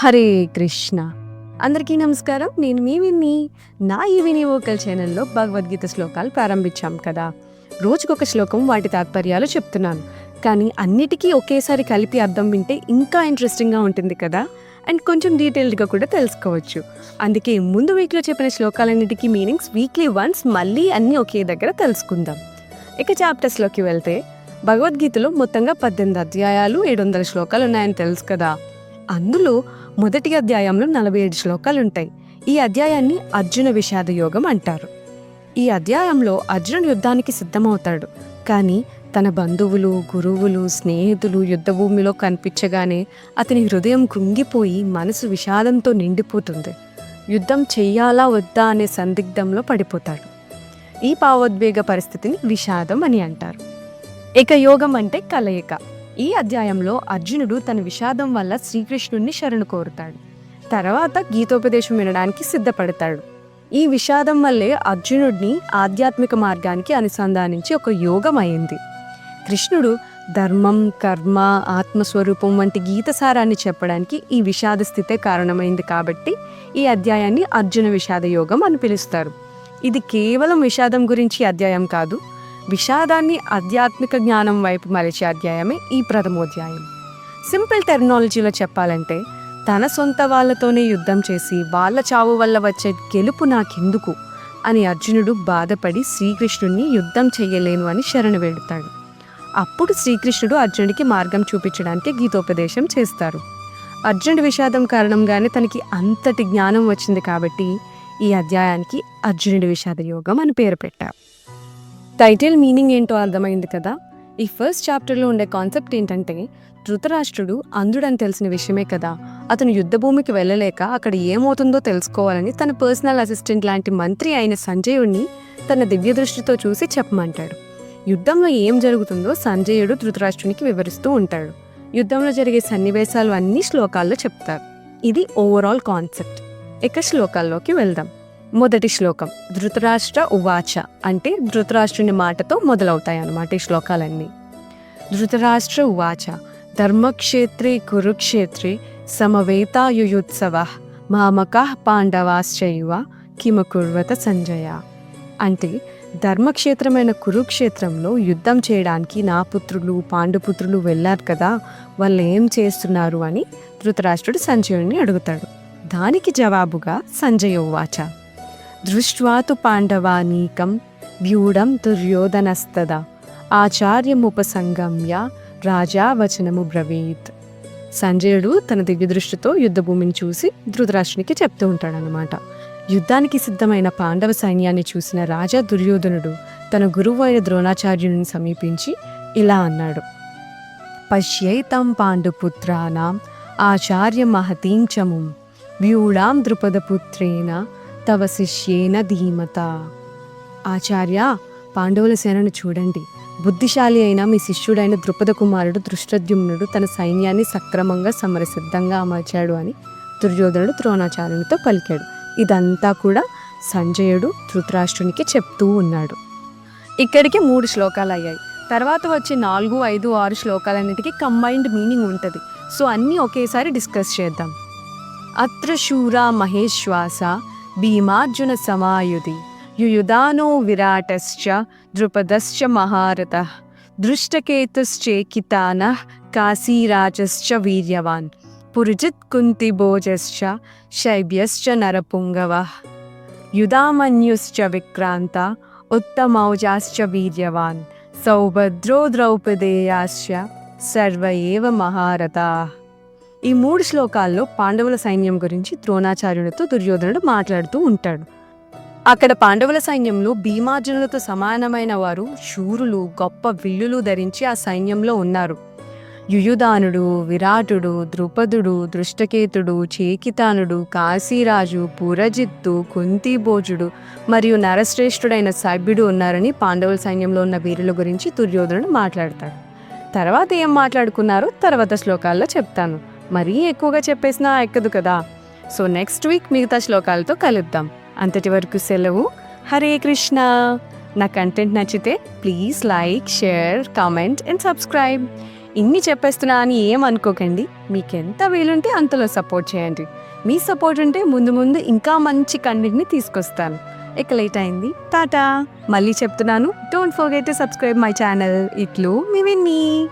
హరే కృష్ణ. అందరికీ నమస్కారం. నేను మీ విన్ని. నా ఈ విని ఓకల్ ఛానల్లో భగవద్గీత శ్లోకాలు ప్రారంభించాం కదా. రోజుకొక శ్లోకం వాటి తాత్పర్యాలు చెప్తున్నాను. కానీ అన్నిటికీ ఒకేసారి కలిపి అర్థం వింటే ఇంకా ఇంట్రెస్టింగ్గా ఉంటుంది కదా. అండ్ కొంచెం డీటెయిల్డ్గా కూడా తెలుసుకోవచ్చు. అందుకే ముందు వీక్లో చెప్పిన శ్లోకాలన్నిటికీ మీనింగ్స్ వీక్లీ వన్స్ మళ్ళీ అన్నీ ఒకే దగ్గర తెలుసుకుందాం. ఇక చాప్టర్స్లోకి వెళ్తే భగవద్గీతలో మొత్తంగా పద్దెనిమిది అధ్యాయాలు ఏడు వందల శ్లోకాలు ఉన్నాయని తెలుసు కదా. అందులో మొదటి అధ్యాయంలో నలభై ఏడు శ్లోకాలు ఉంటాయి. ఈ అధ్యాయాన్ని అర్జున విషాద యోగం అంటారు. ఈ అధ్యాయంలో అర్జునుడు యుద్ధానికి సిద్ధమవుతాడు. కానీ తన బంధువులు గురువులు స్నేహితులు యుద్ధభూమిలో కనిపించగానే అతని హృదయం కృంగిపోయి మనసు విషాదంతో నిండిపోతుంది. యుద్ధం చెయ్యాలా వద్దా అనే సందిగ్ధంలో పడిపోతాడు. ఈ భావోద్వేగ పరిస్థితిని విషాదం అని అంటారు. ఇక యోగం అంటే కలయిక. ఈ అధ్యాయంలో అర్జునుడు తన విషాదం వల్ల శ్రీకృష్ణుణ్ణి శరణు కోరుతాడు. తర్వాత గీతోపదేశం వినడానికి సిద్ధపడతాడు. ఈ విషాదం వల్లే అర్జునుడిని ఆధ్యాత్మిక మార్గానికి అనుసంధానించి ఒక యోగం అయింది. కృష్ణుడు ధర్మం కర్మ ఆత్మస్వరూపం వంటి గీతసారాన్ని చెప్పడానికి ఈ విషాద స్థితే కారణమైంది కాబట్టి ఈ అధ్యాయాన్ని అర్జున విషాద యోగం అని పిలుస్తారు. ఇది కేవలం విషాదం గురించి అధ్యాయం కాదు విషాదాన్ని ఆధ్యాత్మిక జ్ఞానం వైపు మలిచే అధ్యాయమే ఈ ప్రథమోధ్యాయం. సింపుల్ టెర్మినాలజీలో చెప్పాలంటే తన సొంత వాళ్ళతోనే యుద్ధం చేసి వాళ్ళ చావు వల్ల వచ్చే గెలుపు నాకెందుకు? అని అర్జునుడు బాధపడి శ్రీకృష్ణుడిని యుద్ధం చేయలేను అని శరణు వేడుతాడు. అప్పుడు శ్రీకృష్ణుడు అర్జునుడికి మార్గం చూపించడానికి గీతోపదేశం చేస్తారు. అర్జునుడి విషాదం కారణంగానే తనకి అంతటి జ్ఞానం వచ్చింది కాబట్టి ఈ అధ్యాయానికి అర్జునుడి విషాద యోగం అని పేరు పెట్టారు. టైటిల్ మీనింగ్ ఏంటో అర్థమైంది కదా? ఈ ఫస్ట్ చాప్టర్లో ఉండే కాన్సెప్ట్ ఏంటంటే ధృతరాష్ట్రుడు అంధుడని తెలిసిన విషయమే కదా. అతను యుద్ధభూమికి వెళ్ళలేక అక్కడ ఏమవుతుందో తెలుసుకోవాలని తన పర్సనల్ అసిస్టెంట్ లాంటి మంత్రి అయిన సంజయుడిని తన దివ్య దృష్టితో చూసి చెప్పమంటాడు. యుద్ధంలో ఏం జరుగుతుందో సంజయుడు ధృతరాష్ట్రునికి వివరిస్తూ ఉంటాడు. యుద్ధంలో జరిగే సన్నివేశాలు అన్ని శ్లోకాల్లో చెప్తారు. ఇది ఓవరాల్ కాన్సెప్ట్ ఇక శ్లోకాల్లోకి వెళ్దాం. మొదటి శ్లోకం ధృతరాష్ట్ర ఉవాచ అంటే ధృతరాష్ట్రుని మాటతో మొదలవుతాయి అన్నమాట ఈ శ్లోకాలన్నీ. ధృతరాష్ట్ర ఉవాచ ధర్మక్షేత్రే కురుక్షేత్రే సమవేతాయుయుత్సవ మామక పాండవాశ్చైవ కిమకుర్వత సంజయ అంటే ధర్మక్షేత్రమైన కురుక్షేత్రంలో యుద్ధం చేయడానికి నా పుత్రులు పాండుపుత్రులు వెళ్ళారు కదా వాళ్ళు ఏం చేస్తున్నారు అని ధృతరాష్ట్రుడు సంజయుడిని అడుగుతాడు. దానికి జవాబుగా సంజయ ఉవాచ. దృష్ట్వా తు పాండవానీకం వ్యూఢం దుర్యోధనస్తద. ఆచార్యముపసంగమ్య రాజా వచనము బ్రవీత్. సంజయుడు తన దివ్యదృష్టితో యుద్ధభూమిని చూసి ధృతరాష్ట్రునికి చెప్తూ ఉంటాడనమాట యుద్ధానికి సిద్ధమైన పాండవ సైన్యాన్ని చూసిన రాజా దుర్యోధనుడు తన గురువు అయిన ద్రోణాచార్యుని సమీపించి ఇలా అన్నాడు. పశ్యైతం పాండుపుత్రానాం ఆచార్య మహతీంచము వ్యూఢాం ద్రుపదపుత్రేణ తవ శిష్యేన ధీమత. ఆచార్య పాండవుల సేనను చూడండి. బుద్ధిశాలి అయిన మీ శిష్యుడైన ద్రుపద కుమారుడు దృష్టద్యుమ్నుడు తన సైన్యాన్ని సక్రమంగా సమరసిద్ధంగా అమర్చాడు అని దుర్యోధనుడు ద్రోణాచార్యునితో పలికాడు. ఇదంతా కూడా సంజయుడు ధృతరాష్ట్రునికి చెప్తూ ఉన్నాడు. ఇక్కడికి మూడు శ్లోకాలు అయ్యాయి. తర్వాత వచ్చే నాలుగు ఐదు ఆరు శ్లోకాలన్నిటికీ కంబైన్డ్ మీనింగ్ ఉంటుంది. సో అన్నీ ఒకేసారి డిస్కస్ చేద్దాం. అత్ర శూరా మహేశ్వాస भीमार्जुनसमायुधि। युयुधानो विराटश्च द्रुपदश्च महारथः दृष्टकेतुश्चेकितानः काशीराजश्च वीर्यवान् पुरुजित्कुन्तिभोजश्च शैब्यश्च नरपुङ्गवः। युधामन्युश्च विक्रान्ता उत्तमौजाश्च वीर्यवान् सौभद्रो द्रौपदेयाश्च सर्व एव महारथाः। ఈ మూడు శ్లోకాల్లో పాండవుల సైన్యం గురించి ద్రోణాచార్యునితో దుర్యోధనుడు మాట్లాడుతూ ఉంటాడు. అక్కడ పాండవుల సైన్యంలో భీమార్జునులతో సమానమైన వారు శూరులు గొప్ప విల్లులు ధరించి ఆ సైన్యంలో ఉన్నారు. యుయుధానుడు విరాటుడు ద్రుపదుడు దృష్టకేతుడు చేకితానుడు కాశీరాజు పురజిత్తు కుంతిభోజుడు మరియు నరశ్రేష్ఠుడైన సభ్యుడు ఉన్నారని పాండవుల సైన్యంలో ఉన్న వీరుల గురించి దుర్యోధనుడు మాట్లాడతాడు. తర్వాత ఏం మాట్లాడుకున్నారో తర్వాత శ్లోకాల్లో చెప్తాను. మరీ ఎక్కువగా చెప్పేసినా ఎక్కదు కదా. సో నెక్స్ట్ వీక్ మిగతా శ్లోకాలతో కలుద్దాం. అంతటి వరకు సెలవు. హరే కృష్ణ. నా కంటెంట్ నచ్చితే please like share comment and subscribe ఇన్ని చెప్పేస్తున్నా అని ఏమనుకోకండి మీకు ఎంత వీలుంటే అంతలో సపోర్ట్ చేయండి. మీ సపోర్ట్ ఉంటే ముందు ముందు ఇంకా మంచి కంటెంట్ని తీసుకొస్తాను. ఇక లేట్ అయింది. టాటా. మళ్ళీ చెప్తున్నాను. Don't forget to subscribe my channel ఇట్లు మీ విన్నీ.